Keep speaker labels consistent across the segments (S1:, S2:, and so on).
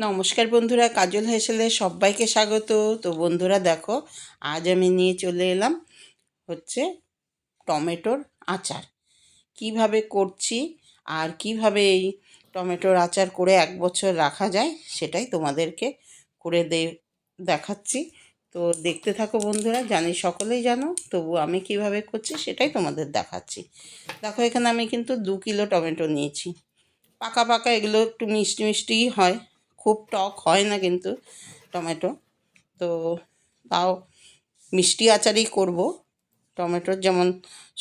S1: নমস্কার বন্ধুরা, কাজল হেসেলে সবাইকে স্বাগত। তো বন্ধুরা দেখো, আজ আমি নিয়ে চলে এলাম হচ্ছে টমেটোর আচার। কীভাবে করছি আর কীভাবে এই টমেটোর আচার করে এক বছর রাখা যায় সেটাই তোমাদেরকে করে দে, দেখাচ্ছি। তো দেখতে থাকো বন্ধুরা, জানি সকলেই জানো, তবু আমি কীভাবে করছি সেটাই তোমাদের দেখাচ্ছি। দেখো, এখানে আমি কিন্তু দু কিলো টমেটো নিয়েছি। পাকা পাকা এগুলো একটু মিষ্টি মিষ্টিই হয়। খুব টক হয় না কিন্তু টমেটো। তো তাও মিষ্টি আচারই করব। টমেটোর যেমন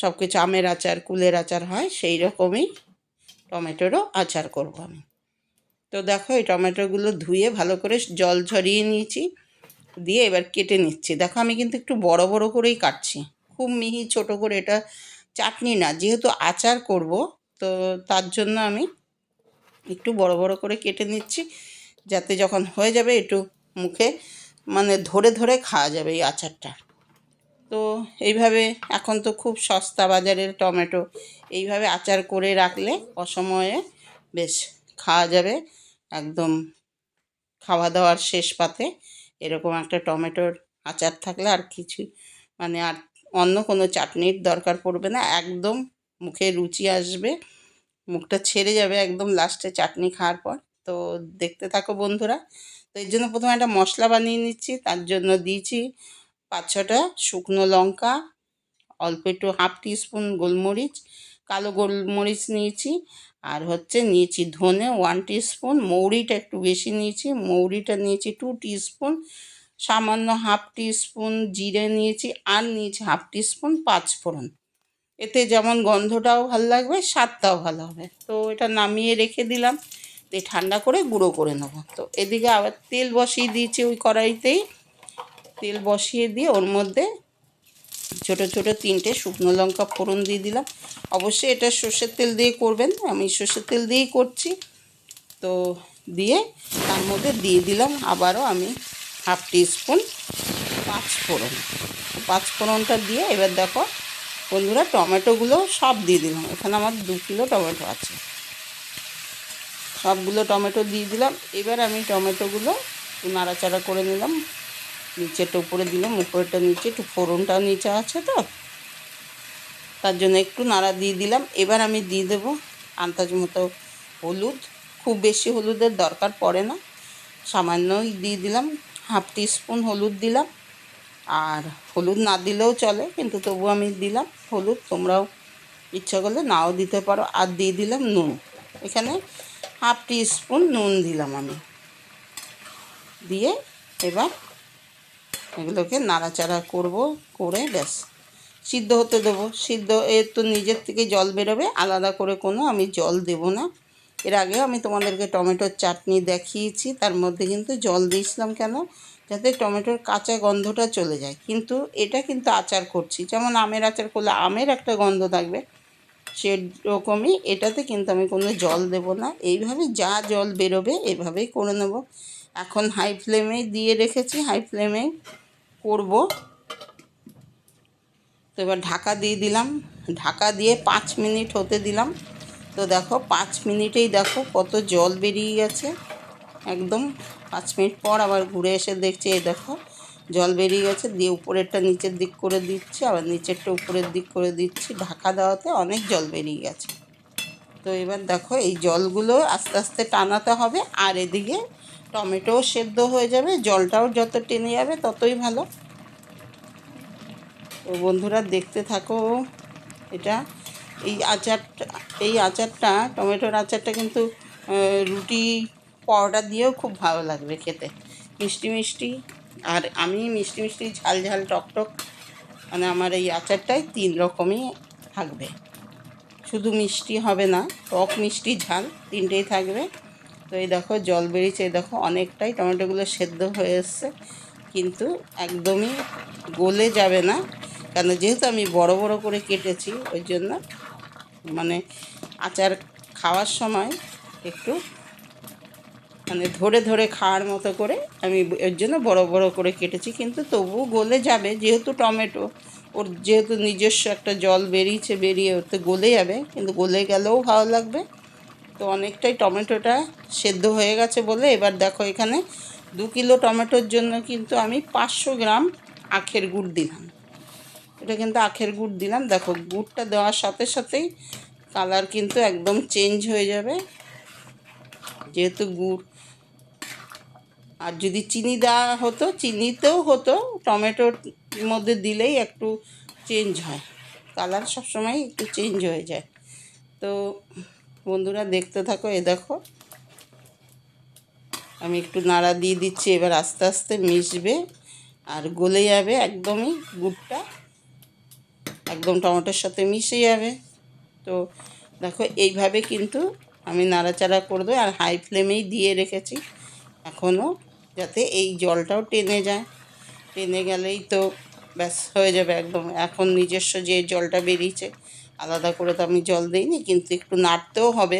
S1: সব কিছু আমের আচার, কুলের আচার হয় সেই রকমই টমেটোরও আচার করব আমি। তো দেখো এই টমেটোগুলো ধুয়ে ভালো করে জল ঝরিয়ে নিয়েছি, দিয়ে এবার কেটে নিচ্ছি। দেখো আমি কিন্তু একটু বড় বড় করেই কাটছি, খুব মিহি ছোট করে, এটা চাটনি না, যেহেতু আচার করব, তো তার জন্য আমি একটু বড় বড় করে কেটে নিচ্ছি। যাতে যখন হয়ে যাবে একটু মুখে মানে ধরে ধরে খাওয়া যাবে এই আচারটা। তো এইভাবে এখন তো খুব সস্তা বাজারের টমেটো, এইভাবে আচার করে রাখলে অসময়ে বেশ খাওয়া যাবে, একদম খাওয়া দাওয়ার শেষ পাতে এরকম একটা টমেটোর আচার থাকলে আর কিছু মানে আর অন্য কোনো চাটনির দরকার পড়বে না, একদম মুখে রুচি আসবে, মুখটা ছেড়ে যাবে একদম লাস্টে চাটনি খাওয়ার পর। তো দেখতে থাকো বন্ধুরা। তো এর জন্য প্রথমে একটা মশলা বানিয়ে নিচ্ছি, তার জন্য দিয়েছি পাঁচ ছটা শুকনো লঙ্কা, অল্প একটু হাফ টিস্পুন গোলমরিচ, কালো গোলমরিচ নিয়েছি, আর হচ্ছে নিয়েছি ধনে ওয়ান টিস্পুন, মৌরিটা একটু বেশি নিয়েছি, মৌরিটা নিয়েছি টু টিস্পুন, সামান্য হাফ টিস্পুন জিরে নিয়েছি, আর নিয়েছি হাফ টিস্পুন পাঁচফোড়ন। এতে যেমন গন্ধটাও ভালো লাগবে, স্বাদটাও ভালো হবে। তো এটা নামিয়ে রেখে দিলাম। দিয়ে ঠান্ডা করে গুঁড়ো করে নেব। তো এদিকে আবার তেল বসিয়ে দিয়েছি ওই কড়াইতেই। তেল বসিয়ে দিয়ে ওর মধ্যে ছোট ছোট তিনটে শুকনো লঙ্কা ফোড়ন দিয়ে দিলাম। অবশ্যই এটা সর্ষের তেল দিয়ে করবেন, আমি সর্ষের তেল দিয়েই করছি। তো দিয়ে তার মধ্যে দিয়ে দিলাম আবারও আমি হাফ টিস্পুন পাঁচ ফোড়ন। পাঁচ ফোড়নটা দিয়ে এবার দেখো বন্ধুরা টমেটোগুলো সব দিয়ে দিলাম। এখানে আমার দু কিলো টমেটো আছে। সবগুলো টমেটো দিয়ে দিলাম। এবার আমি টমেটোগুলো নাড়াচাড়া করে নিলাম। নিচেরটা উপরে দিলাম, উপরেরটা নিচে একটু ফোড়নটা নিচে আছে তো। তার জন্য একটু নাড়া দিয়ে দিলাম। এবার আমি দিয়ে দেবো আন্দাজ মতো হলুদ। খুব বেশি হলুদের দরকার পড়ে না। সামান্যই দিয়ে দিলাম। হাফ টিস্পুন হলুদ দিলাম। আর হলুদ না দিলেও চলে, কিন্তু তবু আমি দিলাম হলুদ। তোমরাও ইচ্ছা করলে নাও দিতে পারো। আর দিয়ে দিলাম নুন। এখানে হাফ টি স্পুন নুন দিলাম আমি। দিয়ে এবার এগুলোকে নাড়াচাড়া করব, করে ব্যাস। সিদ্ধ হতে দেবো। সিদ্ধ এর তো নিজের থেকে জল বেরোবে, আলাদা করে কোনো আমি জল দেব না। এর আগেও আমি তোমাদেরকে টমেটোর চাটনি দেখিয়েছি, তার মধ্যে কিন্তু জল দিয়েছিলাম কেন? যাতে টমেটোর কাঁচা গন্ধটা চলে যায়। কিন্তু এটা কিন্তু আচার করছি। যেমন আমের আচার করলে আমের একটা গন্ধ থাকবে। সেরকমই এটাতে কিন্তু আমি কোনো জল দেব না। এইভাবে যা জল বেরোবে এভাবেই করে নেব। এখন হাই ফ্লেমে দিয়ে রেখেছি হাই ফ্লেমে করব। তো এবার ঢাকা দিয়ে দিলাম। ঢাকা দিয়ে পাঁচ মিনিট হতে দিলাম। তো দেখো পাঁচ মিনিটেই দেখো কত জল বেরিয়ে গেছে। একদম পাঁচ মিনিট পর আবার ঘুরে এসে দেখছি, এই দেখো। জল বেরিয়ে গেছে, দিয়ে উপরেরটা নিচের দিক করে দিচ্ছি, আবার নিচেরটা উপরের দিক করে দিচ্ছি। ঢাকা দেওয়াতে অনেক জল বেরিয়ে গেছে। তো এবার দেখো, এই জলগুলো আস্তে আস্তে টানাতে হবে, আর এদিকে টমেটোও সেদ্ধ হয়ে যাবে, জলটাও যত টেনে যাবে ততই ভালো। তো বন্ধুরা, দেখতে থাকো এটা। এই আচারটা এই আচারটা, টমেটোর আচারটা কিন্তু রুটি পরোটা দিয়েও খুব ভালো লাগবে খেতে। মিষ্টি মিষ্টি। আর আমি মিষ্টি মিষ্টি ঝাল ঝাল টক টক মানে আমার এই আচারটাই তিন রকমই থাকবে। শুধু মিষ্টি হবে না, টক মিষ্টি ঝাল তিনটেই থাকবে। তো এই দেখো, জল বেরিয়েছে, এই দেখো, অনেকটাই টমেটোগুলো সেদ্ধ হয়ে এসছে, কিন্তু একদমই গলে যাবে না। কেন, যেহেতু আমি বড় বড় করে কেটেছি, ওই জন্য মানে আচার খাওয়ার সময় একটু মানে ধরে ধরে খাওয়ার মতো করে আমি এর জন্য বড় বড় করে কেটেছি, কিন্তু তবু গলে যাবে। যেহেতু টমেটো, ওর যেহেতু নিজস্ব একটা জল বেরিয়েছে, বেরিয়ে ওতে গলে যাবে, কিন্তু গলে গেলেও ভালো লাগবে। তো অনেকটাই টমেটোটা সেদ্ধ হয়ে গেছে বলে এবার দেখো এখানে দু কিলো টমেটোর জন্য কিন্তু আমি পাঁচশো গ্রাম আখের গুড় দিলাম। এটা কিন্তু আখের গুড় দিলাম। দেখো গুড়টা দেওয়ার সাথে সাথেই কালার কিন্তু একদম চেঞ্জ হয়ে যাবে। যেহেতু গুড় আর যদি চিনি দেওয়া হতো, চিনিতেও হতো, টমেটোর মধ্যে দিলেই একটু চেঞ্জ হয়। কালার সবসময় একটু চেঞ্জ হয়ে যায়। তো বন্ধুরা দেখতে থাকো, এ দেখো। আমি একটু নাড়া দিয়ে দিচ্ছি, এবার আস্তে আস্তে মিশবে আর গলে যাবে একদমই গুড়টা। একদম টমেটোর সাথে মিশে যাবে। তো দেখো, এইভাবে কিন্তু আমি নাড়াচাড়া করব আর হাই ফ্লেমেই দিয়ে রেখেছি। এখনও যাতে এই জলটাও টেনে যায়। টেনে গেলেই তো ব্যাস হয়ে যাবে একদম। এখন নিজস্ব যে জলটা বেরিয়েছে, আলাদা করে তো আমি জল দিইনি, কিন্তু একটু নাড়তেও হবে।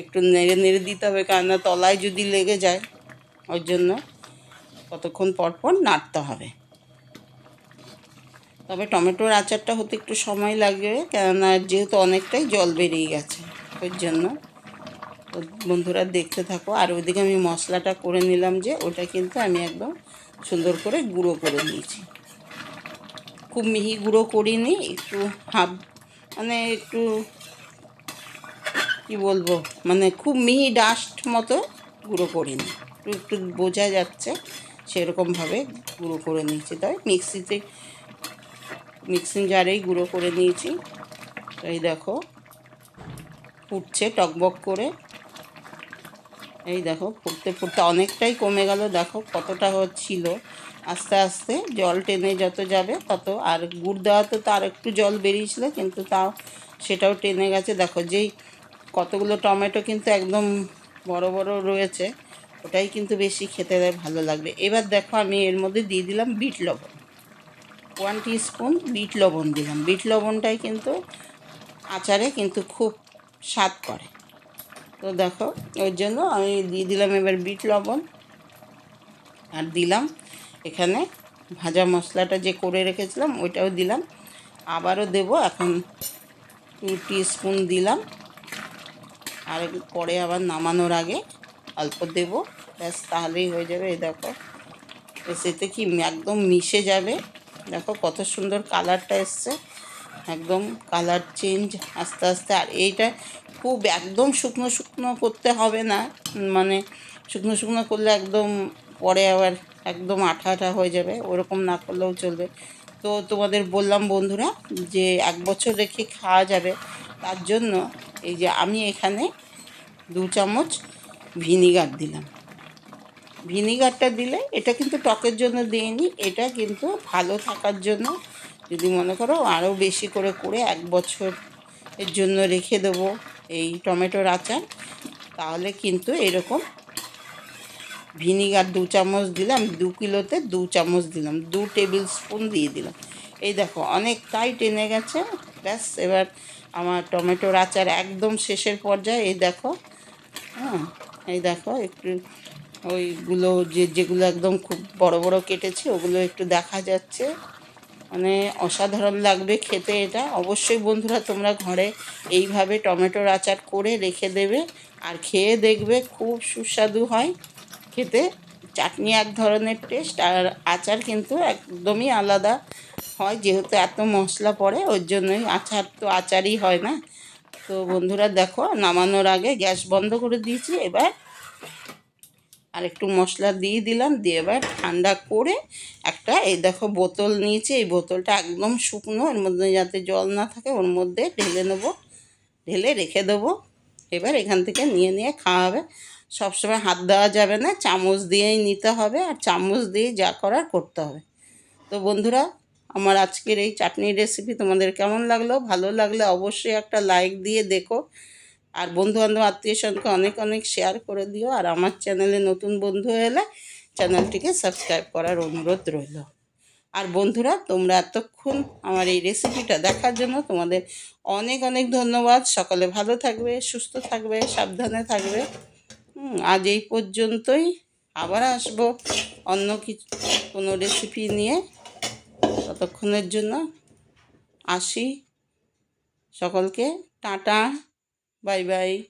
S1: একটু নেড়ে নেড়ে দিতে হবে, কেননা তলায় যদি লেগে যায়, ওর জন্য কতক্ষণ পর পর নাড়তে হবে। তবে টমেটোর আচারটা হতে একটু সময় লাগবে, কেননা যেহেতু অনেকটাই জল বেরিয়ে গেছে, ওর জন্য তো বন্ধুরা দেখতে থাকো। আর ওইদিকে আমি মশলাটা করে নিলাম যে, ওটা কিন্তু আমি একদম সুন্দর করে গুঁড়ো করে নিয়েছি। খুব মিহি গুঁড়ো করিনি, একটু হাফ মানে একটু, কি বলব মানে খুব মিহি ডাস্ট মতো গুঁড়ো করিনি। একটু একটু বোঝা যাচ্ছে, সেরকমভাবে গুঁড়ো করে নিয়েছি। তাই মিক্সিতে, মিক্সিং জারেই গুঁড়ো করে নিয়েছি। এই দেখো, ফুটছে টকবক করে। এই দেখো, ফুটতে ফুটতে অনেকটাই কমে গেল। দেখো কতটা ছিল আস্তে আস্তে জল টেনে যত যাবে তত। আর গুড় দেওয়াতে তো আর একটু জল বেরিয়েছিল, কিন্তু তাও সেটাও টেনে গেছে। দেখো যেই কতগুলো টমেটো কিন্তু একদম বড় বড় রয়েছে, ওটাই কিন্তু বেশি খেতে দেয় ভালো লাগবে। এবার দেখো আমি এর মধ্যে দিয়ে দিলাম বিট লবণ। ওয়ান স্পুন বিট লবণ দিলাম। বিট লবণটাই কিন্তু আচারে কিন্তু খুব স্বাদ করে। তো দেখো ওর জন্য আমি দিয়ে দিলাম এবার বিট লবণ। আর দিলাম এখানে ভাজা মশলাটা যে করে রেখেছিলাম, ওইটাও দিলাম। আবারও দেব, এখন টু স্পুন দিলাম। আর পরে আবার নামানোর আগে অল্প দেব। ব্যাস, তাহলেই হয়ে যাবে। এই দেখো সেতে কি একদম মিশে যাবে। দেখো, কত সুন্দর কালারটা এসছে। একদম কালার চেঞ্জ, আস্তে আস্তে। আর এইটা খুব একদম শুকনো শুকনো করতে হবে না। মানে শুকনো শুকনো করলে একদম পরে আবার একদম আঠা আঠা হয়ে যাবে, ওরকম না করলেও চলবে। তো তোমাদের বললাম বন্ধুরা যে এক বছর রেখে খাওয়া যাবে, তার জন্য এই যে আমি এখানে দু চামচ ভিনিগার দিলাম। ভিনিগারটা দিলে এটা কিন্তু টকের জন্য দিইনি, এটা কিন্তু ভালো থাকার জন্য যদি মনে করো আরও বেশি করে করে এক বছর এর জন্য রেখে দেবো। এই টমেটোর আচার, তাহলে কিন্তু এরকম ভিনিগার দু চামচ দিলাম, দু কিলোতে দু চামচ দিলাম, দু টেবিল স্পুন দিয়ে দিলাম। এই দেখো, অনেকটাই টেনে গেছে। ব্যাস, এবার আমার টমেটোর আচার একদম শেষের পর্যায়ে। এই দেখো হ্যাঁ এই দেখো, একটু ওইগুলো যে, যেগুলো একদম খুব বড় বড় কেটেছে, ওগুলো একটু দেখা যাচ্ছে। মানে অসাধারণ লাগবে খেতে এটা। অবশ্যই বন্ধুরা তোমরা ঘরে এইভাবে টমেটোর আচার করে রেখে দেবে আর খেয়ে দেখবে খুব সুস্বাদু হয় খেতে। চাটনি এক ধরনের টেস্ট আর আচার কিন্তু একদমই আলাদা হয় যেহেতু এত মশলা পড়ে, ওর জন্যই আচার তো আচারই হয় না। তো বন্ধুরা দেখো, নামানোর আগে গ্যাস বন্ধ করে দিয়েছি। এবার আর একটু মশলা দিয়ে দিলাম, দিয়ে এবার ঠান্ডা করে একটা, এই দেখো বোতল নিয়েছি, এই বোতলটা একদম শুকনো, এর মধ্যে যাতে জল না থাকে ওর মধ্যে ঢেলে নেব, ঢেলে রেখে দেবো, এবার এখান থেকে নিয়ে নিয়ে খাওয়া হবে। সবসময় হাত দেওয়া যাবে না, চামচ দিয়েই নিতে হবে আর চামচ দিয়ে যা করার করতে হবে। তো বন্ধুরা, আমার আজকের এই চাটনির রেসিপি তোমাদের কেমন লাগল? ভালো লাগলে অবশ্যই একটা লাইক দিয়ে দেখো। আর বন্ধু বান্ধব আত্মীয় স্বজনকে অনেক অনেক শেয়ার করে দিও। আর আমার চ্যানেলে নতুন বন্ধু এলে চ্যানেলটিকে সাবস্ক্রাইব করার অনুরোধ রইল। আর বন্ধুরা, তোমরা এতক্ষণ আমার এই রেসিপিটা দেখার জন্য তোমাদের অনেক অনেক ধন্যবাদ। সকলে ভালো থাকবে, সুস্থ থাকবে, সাবধানে থাকবে। আজ এই পর্যন্তই। আবার আসব অন্য কিছু কোনো রেসিপি নিয়ে। ততক্ষণের জন্য আসি। সকলকে টাটা। Bye, bye.